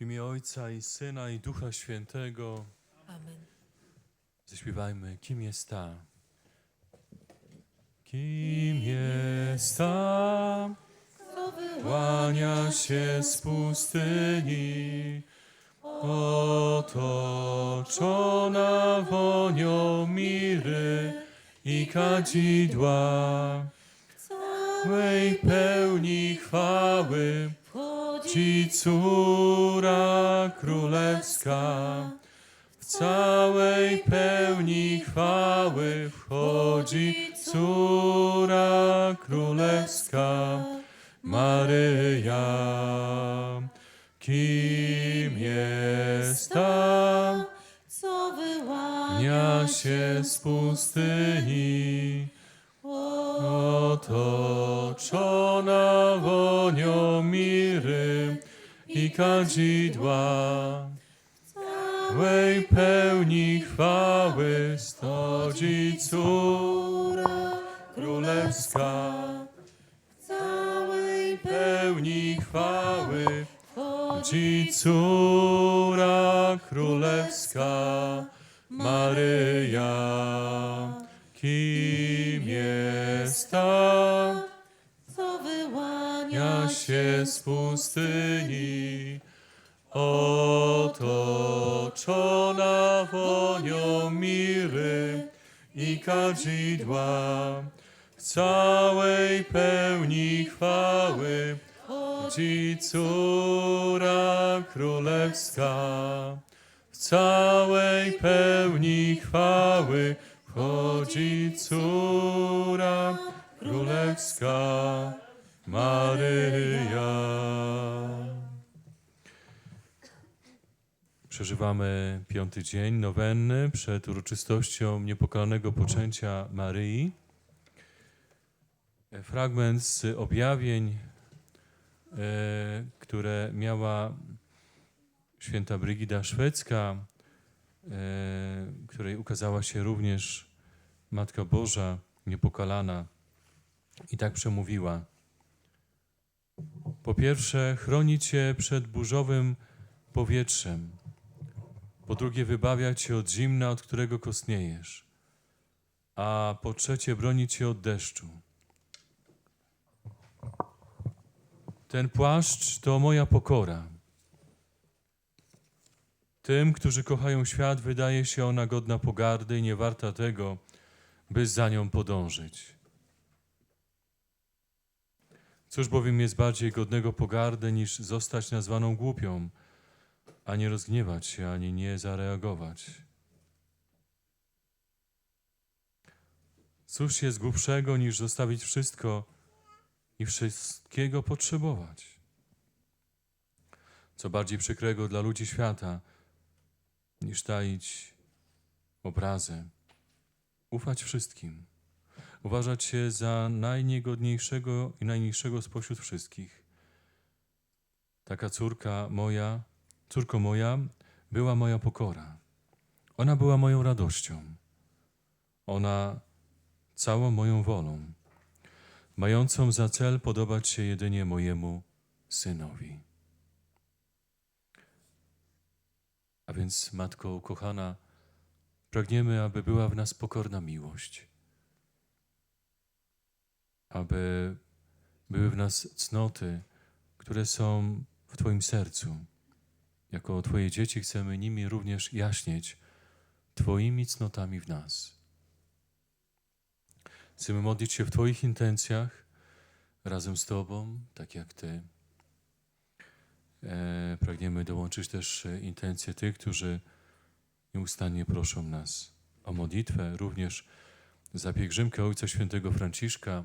W imię Ojca i Syna i Ducha Świętego Amen. zaśpiewajmy, kim jest ta. Kim jest ta, Co łania się z pustyni, otoczona wonią miry i kadzidła, całej pełni chwały, Ci córa królewska, w całej pełni chwały wchodzi córa królewska, Maryja. Kim jest ta, co wyłania się z pustyni, otoczona wonią miry i kadzidła. Całej pełni chwały stodzi córa królewska. całej Pełni chwały wchodzi córa królewska Maryja. Kim jest ta, co wyłania się z pustyni, otoczona wonią miry i kadzidła, w całej pełni chwały Ci córa królewska, w całej pełni chwały wchodzi córa królewska Maryja. Przeżywamy piąty dzień nowenny przed uroczystością niepokalanego poczęcia Maryi. Fragment z objawień, e, które miała święta Brygida Szwedzka, e, której ukazała się również Matka Boża niepokalana i tak przemówiła. Po pierwsze, chroni cię przed burzowym powietrzem. Po drugie, wybawia cię od zimna, od którego kostniejesz. A po trzecie, broni cię od deszczu. Ten płaszcz to moja pokora. Tym, którzy kochają świat, wydaje się ona godna pogardy i nie warta tego, by za nią podążyć. Cóż bowiem jest bardziej godnego pogardy, niż zostać nazwaną głupią, a nie rozgniewać się, ani nie zareagować? Cóż jest głupszego, niż zostawić wszystko i wszystkiego potrzebować? Co bardziej przykrego dla ludzi świata, niż taić obrazę, ufać wszystkim, uważać się za najniegodniejszego i najniższego spośród wszystkich. Taka córka moja, córko moja, była moja pokora. Ona była moją radością. Ona całą moją wolą, mającą za cel podobać się jedynie mojemu synowi. A więc, Matko ukochana, pragniemy, aby była w nas pokorna miłość, aby były w nas cnoty, które są w Twoim sercu. Jako Twoje dzieci chcemy nimi również jaśnieć Twoimi cnotami w nas. Chcemy modlić się w Twoich intencjach razem z Tobą, tak jak Ty. E, pragniemy dołączyć też e, intencje tych, którzy nieustannie proszą nas o modlitwę, również za pielgrzymkę Ojca Świętego Franciszka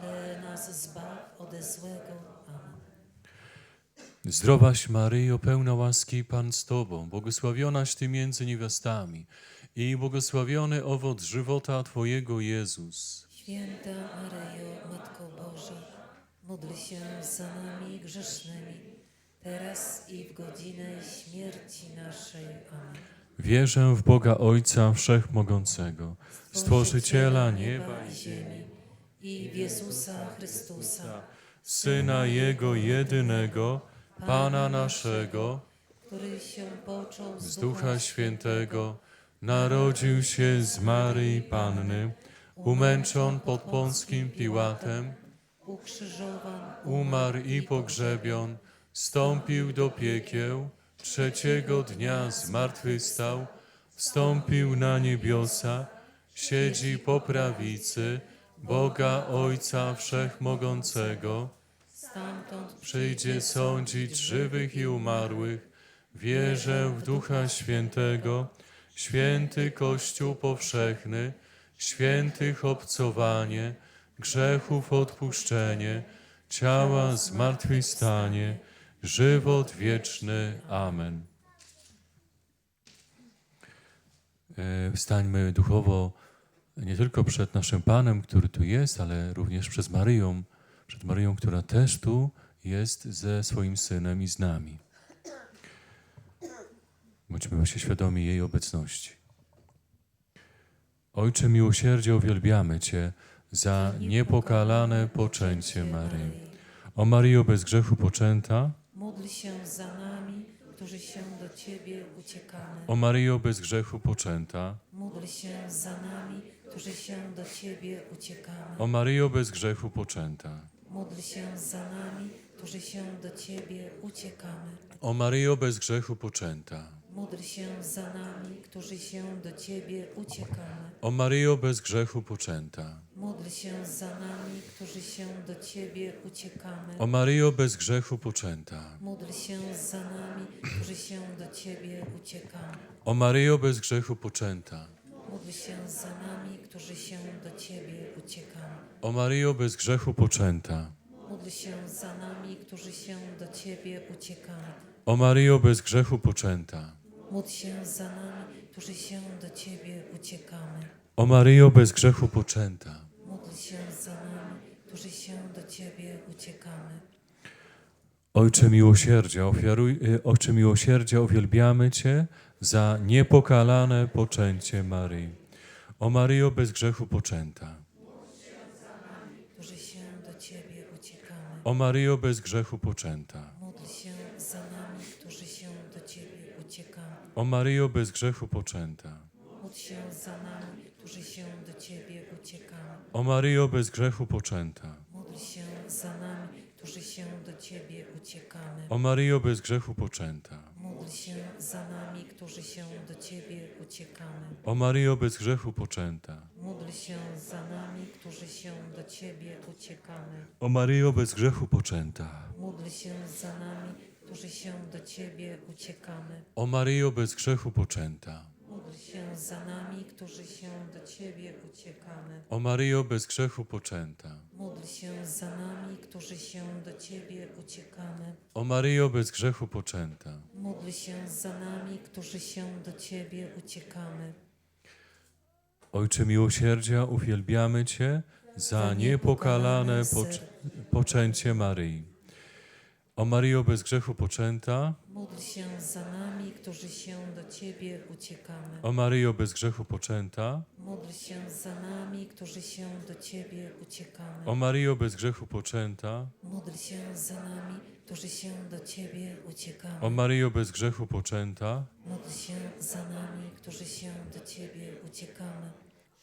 ale nas zbaw ode złego. Amen. Zdrowaś Maryjo, pełna łaski, Pan z Tobą, błogosławionaś Ty między niewiastami i błogosławiony owoc żywota Twojego Jezus. Święta Maryjo, Matko Boża, módl się za nami grzesznymi, teraz i w godzinę śmierci naszej. Amen. Wierzę w Boga Ojca Wszechmogącego, Stworzyciela nieba i ziemi, i w Jezusa Chrystusa, Syna Jego jedynego, Pana naszego, który się począł z Ducha Świętego, narodził się z Maryi Panny, umęczon pod Pąckim Piłatem, ukrzyżowan, umarł i pogrzebion, wstąpił do piekieł, trzeciego dnia zmartwychwstał, wstąpił na niebiosa, siedzi po prawicy Boga Ojca Wszechmogącego, stamtąd przyjdzie sądzić żywych i umarłych. Wierzę w Ducha Świętego, święty Kościół powszechny, świętych obcowanie, grzechów odpuszczenie, ciała zmartwychwstanie, żywot wieczny. Amen. E, Stańmy duchowo nie tylko przed naszym Panem, który tu jest, ale również przez Maryją, przed Maryją, która też tu jest ze swoim Synem i z nami. Bądźmy właśnie świadomi jej obecności. Ojcze miłosierdzia, uwielbiamy Cię za niepokalane poczęcie Maryi. O Maryjo bez grzechu poczęta, módl się za nami, którzy się do Ciebie uciekamy. o Maryjo bez grzechu poczęta, Módl się za nami, którzy się do Ciebie uciekamy. o Maryjo bez grzechu poczęta, Módl się za nami, którzy się do Ciebie uciekamy. o Maryjo bez grzechu poczęta, Módl się za nami, którzy się do Ciebie uciekamy. o Maryjo bez grzechu poczęta, Módl się za nami, którzy się do Ciebie uciekamy. o Maryjo bez grzechu poczęta, Módl się za nami, którzy się do Ciebie uciekamy. o Maryjo bez grzechu poczęta, Módl się za nami, którzy się do Ciebie uciekamy. o Maryjo bez grzechu poczęta, Módl się za nami, którzy się do Ciebie uciekamy. o Maryjo bez grzechu poczęta, Módl się za nami, którzy się do Ciebie uciekamy. o Maryjo bez grzechu poczęta, Módl się za nami, którzy się do Ciebie uciekamy. Ojcze miłosierdzia, ofiaruj, y, Ojcze miłosierdzia, uwielbiamy Cię za niepokalane poczęcie Maryi. O Maryjo bez grzechu poczęta. O Maryjo bez grzechu poczęta. Módl się za nami, którzy się do Ciebie uciekamy. O Maryjo bez grzechu poczęta. Módl się za nami, którzy się do Ciebie uciekamy. O Maryjo bez grzechu poczęta. Módl się za nami, którzy się do Ciebie uciekamy. O Maryjo bez grzechu poczęta. Módl się za nami, którzy się do Ciebie uciekamy. O Maryjo bez grzechu poczęta. Módl się za nami, którzy się do Ciebie uciekamy. O Maryjo bez grzechu poczęta. Módl się za nami, którzy się do Ciebie uciekamy. O Maryjo bez grzechu poczęta. Módl się za nami, którzy się do Ciebie uciekamy. O Maryjo bez grzechu poczęta. Módl się za nami, którzy się do Ciebie uciekamy. O Maryjo bez grzechu poczęta. Módl się za nami, którzy się do Ciebie uciekamy. Ojcze miłosierdzia, uwielbiamy Cię za niepokalane pocz poczęcie Maryi. O Maryjo bez grzechu poczęta, Módl się za nami, którzy się do Ciebie uciekamy. o Maryjo bez grzechu poczęta, Módl się za nami, którzy się do Ciebie uciekamy. o Maryjo bez grzechu poczęta, Módl się za nami, którzy się do Ciebie uciekamy. o Maryjo bez grzechu poczęta, Módl się za nami, którzy się do Ciebie uciekamy.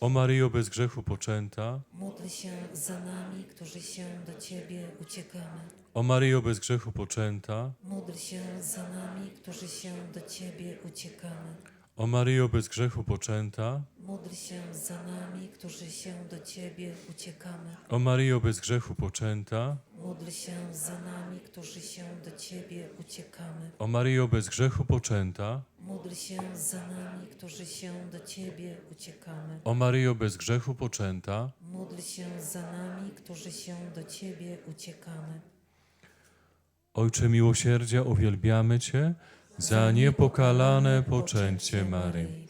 O Maryjo bez grzechu poczęta, Módl się za nami, którzy się do Ciebie uciekamy. o Maryjo bez grzechu poczęta, Módl się za nami, którzy się do Ciebie uciekamy. o Maryjo bez grzechu poczęta, Módl się za nami, którzy się do Ciebie uciekamy. o Maryjo bez grzechu poczęta, Módl się za nami, którzy się do Ciebie uciekamy. o Maryjo bez grzechu poczęta, Módl się za nami, którzy się do Ciebie uciekamy. o Maryjo bez grzechu poczęta, Módl się za nami, którzy się do Ciebie uciekamy. Ojcze miłosierdzia, uwielbiamy Cię za niepokalane poczęcie Maryi.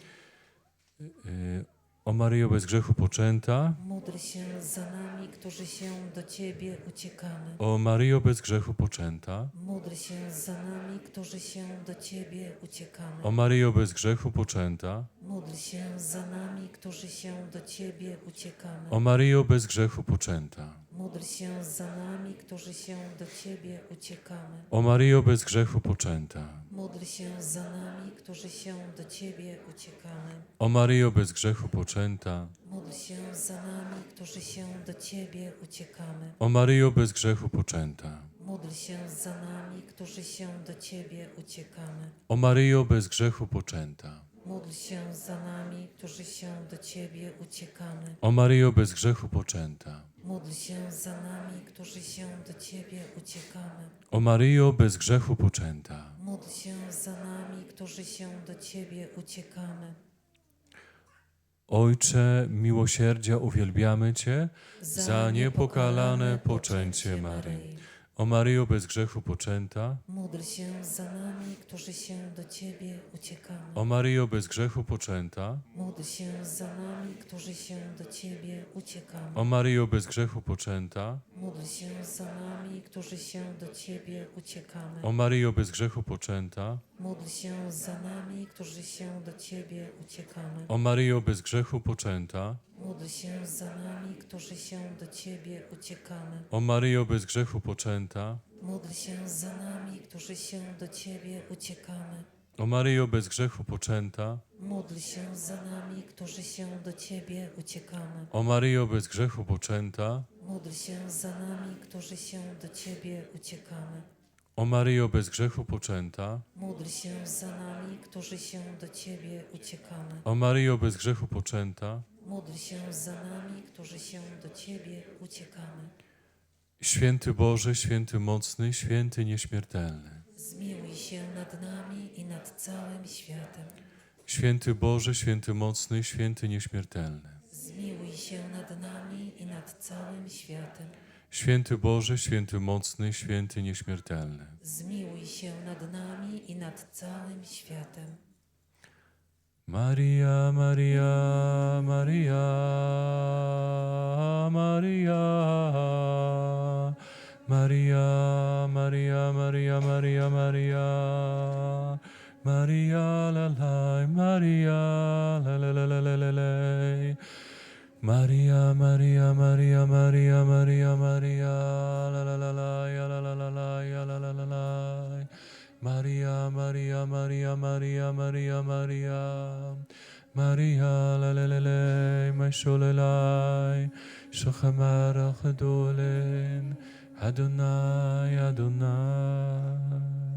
Y, O Maryjo bez grzechu poczęta, Módl się za nami, którzy się do Ciebie uciekamy. o Maryjo bez grzechu poczęta, Módl się za nami, którzy się do Ciebie uciekamy. o Maryjo bez grzechu poczęta, Módl się za nami, którzy się do Ciebie uciekamy. o Maryjo bez grzechu poczęta, Módl się za nami, którzy się do Ciebie uciekamy. o Maryjo bez grzechu poczęta, Módl się za nami, którzy się do Ciebie uciekamy. o Maryjo bez grzechu poczęta, Módl się za nami, którzy się do Ciebie uciekamy. o Maryjo bez grzechu poczęta, Módl się za nami, którzy się do Ciebie uciekamy. o Maryjo bez grzechu poczęta, Módl się za nami, którzy się do Ciebie uciekamy. o Maryjo bez grzechu poczęta, Módl się za nami, którzy się do Ciebie uciekamy. o Maryjo bez grzechu poczęta, Módl się za nami, którzy się do Ciebie uciekamy. Ojcze miłosierdzia, uwielbiamy Cię za niepokalane poczęcie Maryi. O Maryjo bez grzechu poczęta, Módl się za nami, którzy się do Ciebie uciekamy. o Maryjo bez grzechu poczęta, Módl się za nami, którzy się do Ciebie uciekamy. o Maryjo bez grzechu poczęta, Módl się za nami, którzy się do Ciebie uciekamy. o Maryjo bez grzechu poczęta, Módl się za nami, którzy się do Ciebie uciekamy. o Maryjo bez grzechu poczęta, Módl się za nami, którzy się do Ciebie uciekamy. o Maryjo bez grzechu poczęta, Módl się za nami, którzy się do Ciebie uciekamy. o Maryjo bez grzechu poczęta, Módl się za nami, którzy się do Ciebie uciekamy. o Maryjo bez grzechu poczęta, Módl się za nami, którzy się do Ciebie uciekamy. o Maryjo bez grzechu poczęta, Módl się za nami, którzy się do Ciebie uciekamy. o Maryjo bez grzechu poczęta, Módl się za nami, którzy się do Ciebie uciekamy. Święty Boże, święty mocny, święty nieśmiertelny. Zmiłuj się nad nami i nad całym światem. Święty Boże, święty mocny, święty nieśmiertelny. Zmiłuj się nad nami i nad całym światem. Święty Boże, święty mocny, święty nieśmiertelny. Zmiłuj się nad nami i nad całym światem. Maria, Maria, Maria, Maria. Maria, Maria, Maria, Maria, Maria. Maria, la la, Maria, la la la la la la la. Maria, Maria, Maria, Maria, Maria, Maria, la la la la, ya la la la la, ya la la la la. Maria, Maria, Maria, Maria, Maria, Maria. Maria, la la la la, ma sholelai, shochamar achadolin, Adonai, Adonai.